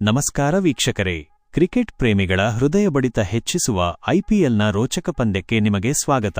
ನಮಸ್ಕಾರ ವೀಕ್ಷಕರೇ. ಕ್ರಿಕೆಟ್ ಪ್ರೇಮಿಗಳ ಹೃದಯ ಬಡಿತ ಹೆಚ್ಚಿಸುವ ಐಪಿಎಲ್ನ ರೋಚಕ ಪಂದ್ಯಕ್ಕೆ ನಿಮಗೆ ಸ್ವಾಗತ.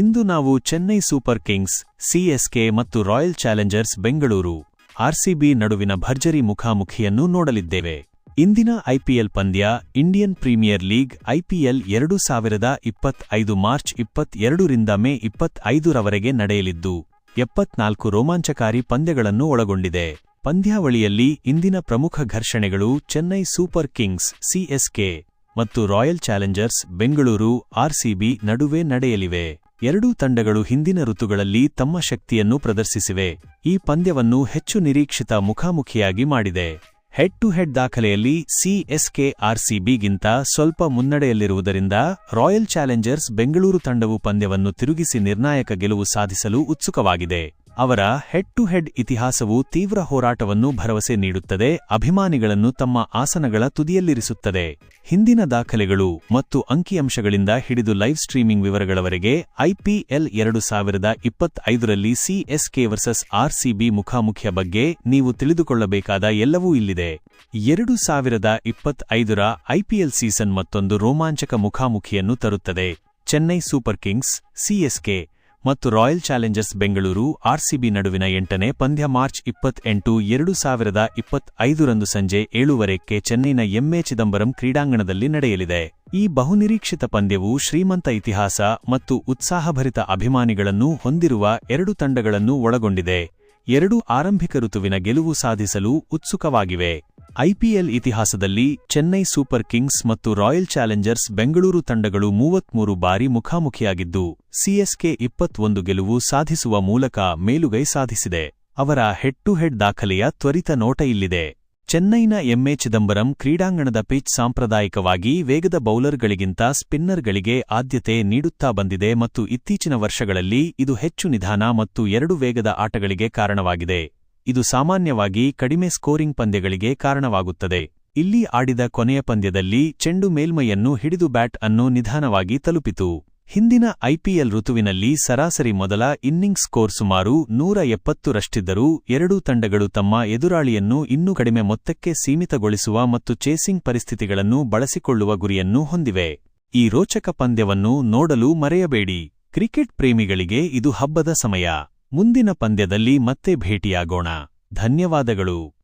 ಇಂದು ನಾವು ಚೆನ್ನೈ ಸೂಪರ್ ಕಿಂಗ್ಸ್ ಸಿಎಸ್ಕೆ ಮತ್ತು ರಾಯಲ್ ಚಾಲೆಂಜರ್ಸ್ ಬೆಂಗಳೂರು ಆರ್ಸಿಬಿ ನಡುವಿನ ಭರ್ಜರಿ ಮುಖಾಮುಖಿಯನ್ನು ನೋಡಲಿದ್ದೇವೆ. ಇಂದಿನ ಐಪಿಎಲ್ ಪಂದ್ಯ ಇಂಡಿಯನ್ ಪ್ರೀಮಿಯರ್ ಲೀಗ್ ಐಪಿಎಲ್ ಎರಡು ಸಾವಿರದ ಇಪ್ಪತ್ತೈದು ಮಾರ್ಚ್ ಇಪ್ಪತ್ತೆರಡರಿಂದ ಮೇ ಇಪ್ಪತ್ತೈದರವರೆಗೆ ನಡೆಯಲಿದ್ದು, ಎಪ್ಪತ್ನಾಲ್ಕು ರೋಮಾಂಚಕಾರಿ ಪಂದ್ಯಗಳನ್ನು ಒಳಗೊಂಡಿದೆ. ಪಂದ್ಯಾವಳಿಯಲ್ಲಿ ಇಂದಿನ ಪ್ರಮುಖ ಘರ್ಷಣೆಗಳು ಚೆನ್ನೈ ಸೂಪರ್ ಕಿಂಗ್ಸ್ ಸಿಎಸ್ಕೆ ಮತ್ತು ರಾಯಲ್ ಚಾಲೆಂಜರ್ಸ್, ಬೆಂಗಳೂರು ಆರ್ಸಿಬಿ ನಡುವೆ ನಡೆಯಲಿವೆ. ಎರಡೂ ತಂಡಗಳು ಹಿಂದಿನ ಋತುಗಳಲ್ಲಿ ತಮ್ಮ ಶಕ್ತಿಯನ್ನು ಪ್ರದರ್ಶಿಸಿವೆ. ಈ ಪಂದ್ಯವನ್ನು ಹೆಚ್ಚು ನಿರೀಕ್ಷಿತ ಮುಖಾಮುಖಿಯಾಗಿ ಮಾಡಿದೆ. ಹೆಡ್ ಟು ಹೆಡ್ ದಾಖಲೆಯಲ್ಲಿ ಸಿಎಸ್ಕೆ ಆರ್ಸಿಬಿಗಿಂತ ಸ್ವಲ್ಪ ಮುನ್ನಡೆಯಲ್ಲಿರುವುದರಿಂದ ರಾಯಲ್ ಚಾಲೆಂಜರ್ಸ್ ಬೆಂಗಳೂರು ತಂಡವು ಪಂದ್ಯವನ್ನು ತಿರುಗಿಸಿ ನಿರ್ಣಾಯಕ ಗೆಲುವು ಸಾಧಿಸಲು ಉತ್ಸುಕವಾಗಿದೆ. ಅವರ ಹೆಡ್ ಟು ಹೆಡ್ ಇತಿಹಾಸವು ತೀವ್ರ ಹೋರಾಟವನ್ನು ಭರವಸೆ ನೀಡುತ್ತದೆ, ಅಭಿಮಾನಿಗಳನ್ನು ತಮ್ಮ ಆಸನಗಳ ತುದಿಯಲ್ಲಿರಿಸುತ್ತದೆ. ಹಿಂದಿನ ದಾಖಲೆಗಳು ಮತ್ತು ಅಂಕಿಅಂಶಗಳಿಂದ ಹಿಡಿದು ಲೈವ್ ಸ್ಟ್ರೀಮಿಂಗ್ ವಿವರಗಳವರೆಗೆ ಐಪಿಎಲ್ ಎರಡು ಸಾವಿರದ ಇಪ್ಪತ್ತೈದರಲ್ಲಿ ಸಿಎಸ್ಕೆ ವರ್ಸಸ್ ಆರ್ಸಿಬಿ ಮುಖಾಮುಖಿಯ ಬಗ್ಗೆ ನೀವು ತಿಳಿದುಕೊಳ್ಳಬೇಕಾದ ಎಲ್ಲವೂ ಇಲ್ಲಿದೆ. ಎರಡು ಸಾವಿರದ ಇಪ್ಪತ್ತೈದರ ಐಪಿಎಲ್ ಸೀಸನ್ ಮತ್ತೊಂದು ರೋಮಾಂಚಕ ಮುಖಾಮುಖಿಯನ್ನು ತರುತ್ತದೆ. ಚೆನ್ನೈ ಸೂಪರ್ ಕಿಂಗ್ಸ್ ಸಿಎಸ್ಕೆ ಮತ್ತು ರಾಯಲ್ ಚಾಲೆಂಜರ್ಸ್ ಬೆಂಗಳೂರು ಆರ್ಸಿಬಿ ನಡುವಿನ ಎಂಟನೇ ಪಂದ್ಯ ಮಾರ್ಚ್ ಇಪ್ಪತ್ತೆಂಟು ಎರಡು ಸಾವಿರದ ಇಪ್ಪತ್ತೈದರಂದು ಸಂಜೆ ಏಳುವರೆಕ್ಕೆ ಚೆನ್ನೈನ ಎಂಎ ಚಿದಂಬರಂ ಕ್ರೀಡಾಂಗಣದಲ್ಲಿ ನಡೆಯಲಿದೆ. ಈ ಬಹುನಿರೀಕ್ಷಿತ ಪಂದ್ಯವು ಶ್ರೀಮಂತ ಇತಿಹಾಸ ಮತ್ತು ಉತ್ಸಾಹಭರಿತ ಅಭಿಮಾನಿಗಳನ್ನು ಹೊಂದಿರುವ ಎರಡು ತಂಡಗಳನ್ನು ಒಳಗೊಂಡಿದೆ. ಎರಡು ಆರಂಭಿಕ ಋತುವಿನ ಗೆಲುವು ಸಾಧಿಸಲು ಉತ್ಸುಕವಾಗಿವೆ. ಐಪಿಎಲ್ ಇತಿಹಾಸದಲ್ಲಿ ಚೆನ್ನೈ ಸೂಪರ್ ಕಿಂಗ್ಸ್ ಮತ್ತು ರಾಯಲ್ ಚಾಲೆಂಜರ್ಸ್ ಬೆಂಗಳೂರು ತಂಡಗಳು ಮೂವತ್ಮೂರು ಬಾರಿ ಮುಖಾಮುಖಿಯಾಗಿದ್ದು ಸಿಎಸ್ಕೆ ಇಪ್ಪತ್ತೊಂದು ಗೆಲುವು ಸಾಧಿಸುವ ಮೂಲಕ ಮೇಲುಗೈ ಸಾಧಿಸಿದೆ. ಅವರ ಹೆಡ್ ಟು ಹೆಡ್ ದಾಖಲೆಯ ತ್ವರಿತ ನೋಟ ಇಲ್ಲಿದೆ. ಚೆನ್ನೈನ ಎಂಎ ಚಿದಂಬರಂ ಕ್ರೀಡಾಂಗಣದ ಪಿಚ್ ಸಾಂಪ್ರದಾಯಿಕವಾಗಿ ವೇಗದ ಬೌಲರ್ಗಳಿಗಿಂತ ಸ್ಪಿನ್ನರ್ಗಳಿಗೆ ಆದ್ಯತೆ ನೀಡುತ್ತಾ ಬಂದಿದೆ ಮತ್ತು ಇತ್ತೀಚಿನ ವರ್ಷಗಳಲ್ಲಿ ಇದು ಹೆಚ್ಚು ನಿಧಾನ ಮತ್ತು ಎರಡು ವೇಗದ ಆಟಗಳಿಗೆ ಕಾರಣವಾಗಿದೆ. ಇದು ಸಾಮಾನ್ಯವಾಗಿ ಕಡಿಮೆ ಸ್ಕೋರಿಂಗ್ ಪಂದ್ಯಗಳಿಗೆ ಕಾರಣವಾಗುತ್ತದೆ. ಇಲ್ಲಿ ಆಡಿದ ಕೊನೆಯ ಪಂದ್ಯದಲ್ಲಿ ಚೆಂಡು ಮೇಲ್ಮೈಯನ್ನು ಹಿಡಿದು ಬ್ಯಾಟ್ ಅನ್ನು ನಿಧಾನವಾಗಿ ತಲುಪಿತು. ಹಿಂದಿನ ಐಪಿಎಲ್ ಋತುವಿನಲ್ಲಿ ಸರಾಸರಿ ಮೊದಲ ಇನ್ನಿಂಗ್ಸ್ ಸ್ಕೋರ್ ಸುಮಾರು ನೂರ ಎಪ್ಪತ್ತರಷ್ಟಿದ್ದರೂ ಎರಡೂ ತಂಡಗಳು ತಮ್ಮ ಎದುರಾಳಿಯನ್ನು ಇನ್ನೂ ಕಡಿಮೆ ಮೊತ್ತಕ್ಕೆ ಸೀಮಿತಗೊಳಿಸುವ ಮತ್ತು ಚೇಸಿಂಗ್ ಪರಿಸ್ಥಿತಿಗಳನ್ನು ಬಳಸಿಕೊಳ್ಳುವ ಗುರಿಯನ್ನು ಹೊಂದಿವೆ. ಈ ರೋಚಕ ಪಂದ್ಯವನ್ನು ನೋಡಲು ಮರೆಯಬೇಡಿ. ಕ್ರಿಕೆಟ್ ಪ್ರೇಮಿಗಳಿಗೆ ಇದು ಹಬ್ಬದ ಸಮಯ. ಮುಂದಿನ ಪಂದ್ಯದಲ್ಲಿ ಮತ್ತೆ ಭೇಟಿಯಾಗೋಣ. ಧನ್ಯವಾದಗಳು.